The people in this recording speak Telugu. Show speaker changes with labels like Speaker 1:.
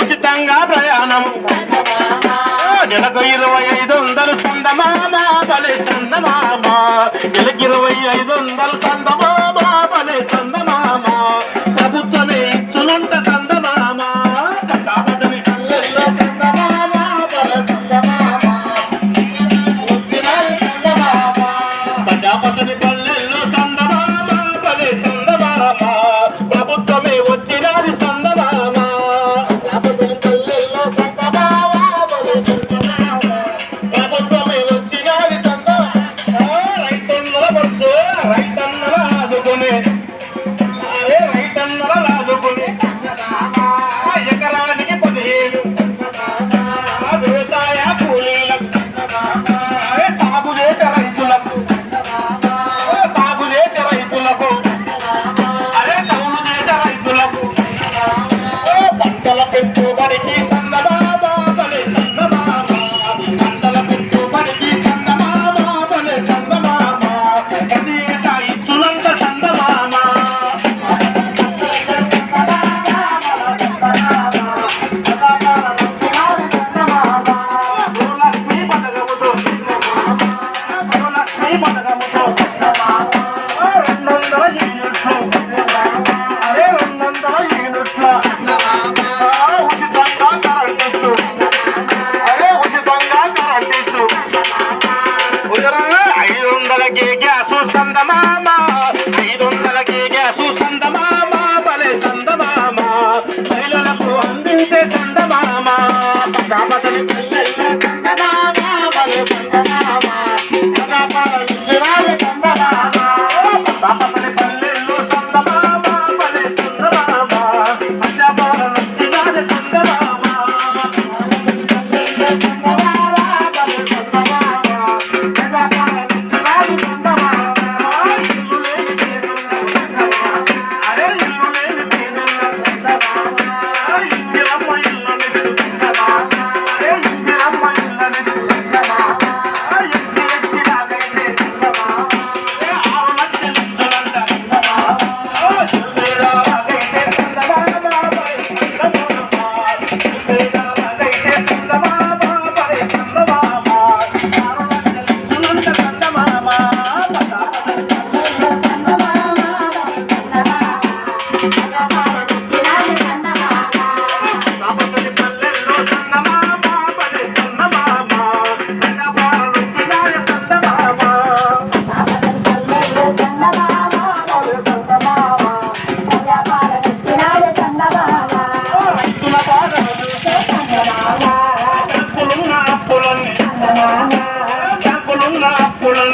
Speaker 1: ఉచితంగా ప్రయాణం. నెలకు ఇరవై ఐదు వందలు సందమామా బలి సందమామా. నెలకు ఇరవై ఐదు వందలు సందమా to humanity. సందమామ ఐదొందలకి గ్యాసు సందమామ భలే సందమామ. మహిళలకు అందించే సందమామ. పకాపతని పిల్లల సందమామ. భలే సందమామ. పకాపాల నిజరాల సందమామ. పకాపతని పల్లెల్లో సందమామ. భలే సందమామ. పంజాబాల నిజరాల సందమామ సందమామ. కులం